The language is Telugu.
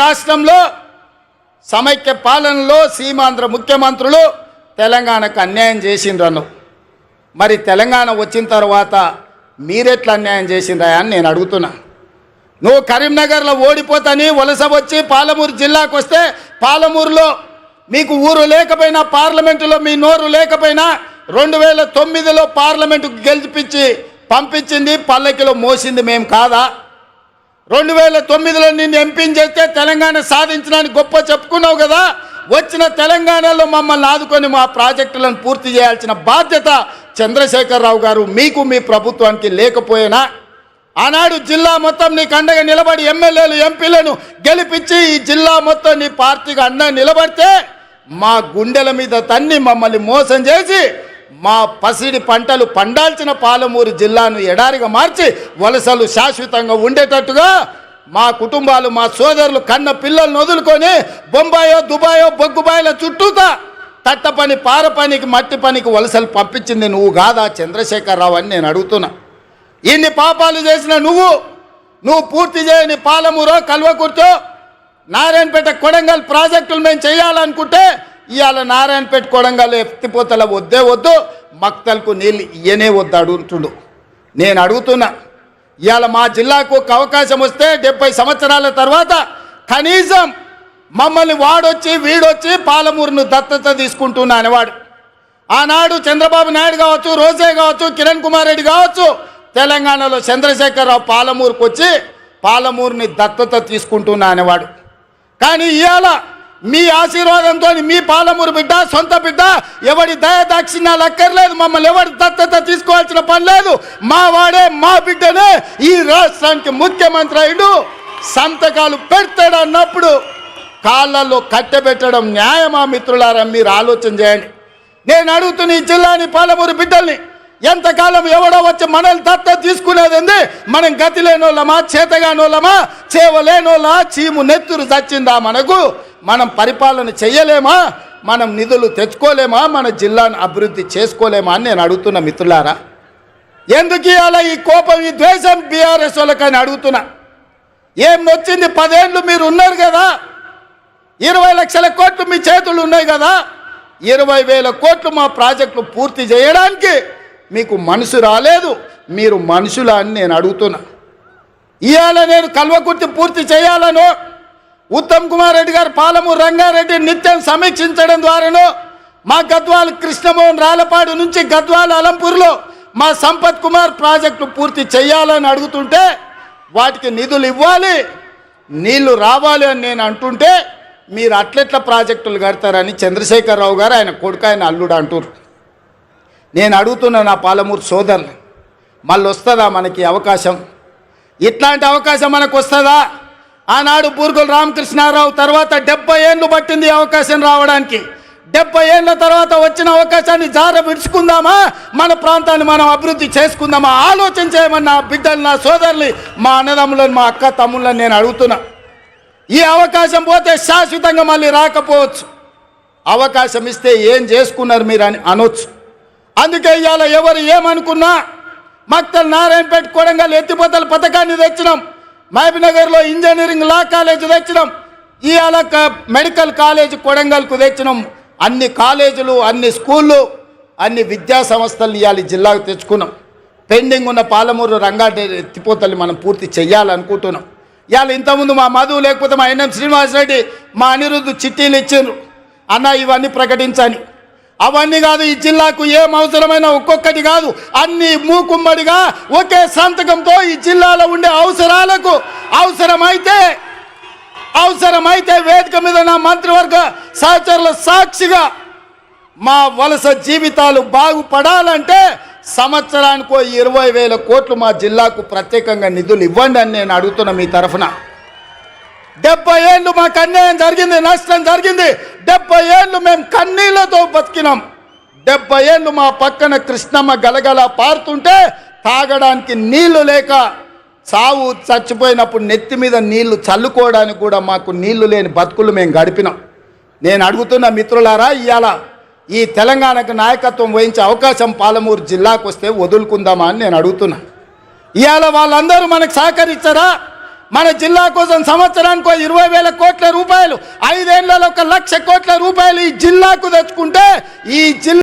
రాష్ట్రంలో సమైక్య పాలనలో సీమాంధ్ర ముఖ్యమంత్రులు తెలంగాణకు అన్యాయం చేసిండ్రను. మరి తెలంగాణ వచ్చిన తర్వాత మీరెట్లా అన్యాయం చేసిండ్రా అని నేను అడుగుతున్నా. నువ్వు కరీంనగర్లో ఓడిపోతాని వలస వచ్చి పాలమూరు జిల్లాకు వస్తే పాలమూరులో మీకు ఊరు లేకపోయినా పార్లమెంటులో మీ నోరు లేకపోయినా రెండు వేల తొమ్మిదిలో పార్లమెంటుకు గెలిపించి పంపించింది పల్లకిలో మోసింది మేము కాదా? రెండు వేల తొమ్మిదిలో నిన్ను ఎంపీని చేస్తే తెలంగాణ సాధించడానికి గొప్ప చెప్పుకున్నావు కదా. వచ్చిన తెలంగాణలో మమ్మల్ని ఆదుకొని మా ప్రాజెక్టులను పూర్తి చేయాల్సిన బాధ్యత చంద్రశేఖరరావు గారు మీకు మీ ప్రభుత్వానికి లేకపోయినా? ఆనాడు జిల్లా మొత్తం నీకు అండగా నిలబడి ఎమ్మెల్యేలు ఎంపీలను గెలిపించి ఈ జిల్లా మొత్తం నీ పార్టీకి అండగా నిలబడితే మా గుండెల మీద తన్ని మమ్మల్ని మోసం చేసి మా పసిడి పంటలు పండాల్సిన పాలమూరు జిల్లాను ఎడారిగా మార్చి వలసలు శాశ్వతంగా ఉండేటట్టుగా మా కుటుంబాలు మా సోదరులు కన్న పిల్లల్ని వదులుకొని బొంబాయో దుబాయో బొగ్గుబాయిల చుట్టూతా తట్ట పని పార పనికి మట్టి పనికి వలసలు పంపించింది నువ్వు కాదా చంద్రశేఖరరావు అని నేను అడుగుతున్నా. ఇన్ని పాపాలు చేసిన నువ్వు నువ్వు పూర్తి చేయని పాలమూరో కల్వకుర్తో నారాయణపేట కొడంగల్ ప్రాజెక్టులు మేము చేయాలనుకుంటే ఇవాళ నారాయణపేట కొడంగల్ ఎత్తిపోతల వద్దే వద్దు మక్తలకు నీళ్ళు ఇయ్యనే వద్దు అడుగుతుండు. నేను అడుగుతున్నా ఇవాళ మా జిల్లాకు ఒక అవకాశం వస్తే డెబ్బై సంవత్సరాల తర్వాత కనీసం మమ్మల్ని వాడొచ్చి వీడొచ్చి పాలమూరును దత్తత తీసుకుంటున్నా అనేవాడు. ఆనాడు చంద్రబాబు నాయుడు కావచ్చు రోజే కావచ్చు కిరణ్ కుమార్ రెడ్డి కావచ్చు తెలంగాణలో చంద్రశేఖరరావు పాలమూరుకు వచ్చి పాలమూరుని దత్తత తీసుకుంటున్నా అనేవాడు. కానీ ఇవాళ మీ ఆశీర్వాదంతో మీ పాలమూరు బిడ్డ సొంత బిడ్డ ఎవడి దయ దాక్షిణ్యాలు అక్కర్లేదు మమ్మల్ని ఎవరి దత్తత తీసుకోవాల్సిన పని లేదు. మా వాడే మా బిడ్డనే ఈ రాష్ట్రానికి ముఖ్యమంత్రి అయ్యుడు. సంతకాలు పెడతాడు అన్నప్పుడు కాళ్ళల్లో కట్టెబెట్టడం న్యాయమా మిత్రులారా? మీరు ఆలోచన చేయండి. నేను అడుగుతున్న ఈ జిల్లాని పాలమూరు బిడ్డల్ని ఎంతకాలం ఎవడో వచ్చి మనల్ని దత్త తీసుకునేది ఉంది మనం గతి లేనోళ్ళమా? చేతగానోళ్ళమా? చేవలేనోళ్ళ? చీము నెత్తురు చచ్చిందా మనకు? మనం పరిపాలన చేయలేమా? మనం నిధులు తెచ్చుకోలేమా? మన జిల్లాను అభివృద్ధి చేసుకోలేమా అని నేను అడుగుతున్న మిత్రులారా? ఎందుకు ఇవాళ ఈ కోపం ఈ ద్వేషం బీఆర్ఎస్ వాళ్ళకని అడుగుతున్నా? ఏం నొచ్చింది? పదేళ్ళు మీరు ఉన్నారు కదా. ఇరవై లక్షల కోట్లు మీ చేతులు ఉన్నాయి కదా. ఇరవై వేల కోట్లు మా ప్రాజెక్టులు పూర్తి చేయడానికి మీకు మనసు రాలేదు. మీరు మనుషులా అని నేను అడుగుతున్నా. ఇవాళ నేను కల్వకుర్తి పూర్తి చేయాలను ఉత్తమ్ కుమార్ రెడ్డి గారు పాలమూరు రంగారెడ్డి నిత్యం సమీక్షించడం ద్వారాను మా గద్వాల కృష్ణమోహన్ రాలపాడు నుంచి గద్వాల అలంపూర్లో మా సంపత్ కుమార్ ప్రాజెక్టు పూర్తి చేయాలని అడుగుతుంటే వాటికి నిధులు ఇవ్వాలి నీళ్ళు రావాలి అని నేను అంటుంటే మీరు అట్లెట్ల ప్రాజెక్టులు కడతారని చంద్రశేఖరరావు గారు ఆయన కొడుకు ఆయన అల్లుడు అంటారు నేను అడుగుతున్నా నా పాలమూరు సోదరులు మళ్ళీ వస్తుందా మనకి అవకాశం? ఇట్లాంటి అవకాశం మనకు వస్తుందా ఆనాడు బూర్గుల రామకృష్ణారావు తర్వాత డెబ్బై ఏళ్ళు పట్టింది అవకాశం రావడానికి. డెబ్బై ఏళ్ళ తర్వాత వచ్చిన అవకాశాన్ని జార విడుచుకుందామా మన ప్రాంతాన్ని మనం అభివృద్ధి చేసుకుందామా? ఆలోచన చేయమని నా బిడ్డలు నా సోదరులు మా అన్నదమ్ములను మా అక్క తమ్ముళ్ళని నేను అడుగుతున్నా. ఈ అవకాశం పోతే శాశ్వతంగా మళ్ళీ రాకపోవచ్చు. అవకాశం ఇస్తే ఏం చేసుకున్నారు మీరు అని అనొచ్చు. అందుకే ఇవాళ ఎవరు ఏమనుకున్నా మక్తలు నారాయణపేట కొడంగల్ ఎత్తిపోతల పథకాన్ని తెచ్చినాం. మహబూబ్నగర్లో ఇంజనీరింగ్ లా కాలేజ్ తెచ్చినాం. ఇవాళ మెడికల్ కాలేజ్ కొడంగల్కు తెచ్చినాం. అన్ని కాలేజీలు అన్ని స్కూళ్ళు అన్ని విద్యా సంస్థలు ఇవాళ జిల్లాకు తెచ్చుకున్నాం. పెండింగ్ ఉన్న పాలమూరు రంగారెడ్డి ఎత్తిపోతల్ని మనం పూర్తి చేయాలనుకుంటున్నాం ఇవాళ ఇంతకుముందు మా మధు లేకపోతే మా ఎన్ఎం శ్రీనివాసరెడ్డి మా అనిరుద్ధు చిట్టీలు ఇచ్చిండ్రు. అన్న ఇవన్నీ ప్రకటించాను. అవన్నీ కాదు ఈ జిల్లాకు ఏం అవసరమైన ఒక్కొక్కటి కాదు. అన్ని మూకుమ్మడిగా ఒకే సంతకంతో ఈ జిల్లాలో ఉండే అవసరాలకు అవసరమైతే అవసరమైతే వేదిక మీద నా మంత్రివర్గ సహచరుల సాక్షిగా మా వలస జీవితాలు బాగుపడాలంటే సంవత్సరానికో ఇరవై వేల కోట్లు మా జిల్లాకు ప్రత్యేకంగా నిధులు ఇవ్వండి అని నేను అడుగుతున్నా మీ తరఫున. డెబ్బై ఏళ్ళు మాకు అన్యాయం జరిగింది నష్టం జరిగింది. డెబ్బై ఏళ్ళు మేము కన్నీళ్ళతో బతికినాం. డెబ్బై ఏళ్ళు మా పక్కన కృష్ణమ్మ గలగల పారుతుంటే తాగడానికి నీళ్ళు లేక సావు చచ్చిపోయినప్పుడు నెత్తి మీద నీళ్ళు చల్లుకోవడానికి కూడా మాకు నీళ్ళు లేని బతుకులు మేము గడిపినాం. నేను అడుగుతున్న మిత్రులారా ఇవాళ ఈ తెలంగాణకు నాయకత్వం వహించే అవకాశం పాలమూరు జిల్లాకు వస్తే వదులుకుందామా అని నేను అడుగుతున్నా. ఇవాళ వాళ్ళందరూ మనకు సహకరించారా? మన జిల్లా కోసం సంవత్సరానికి ఇరవై వేల కోట్ల రూపాయలు ఐదేళ్ళలో ఒక లక్ష కోట్ల రూపాయలు ఈ జిల్లాకు తెచ్చుకుంటే ఈ జిల్లా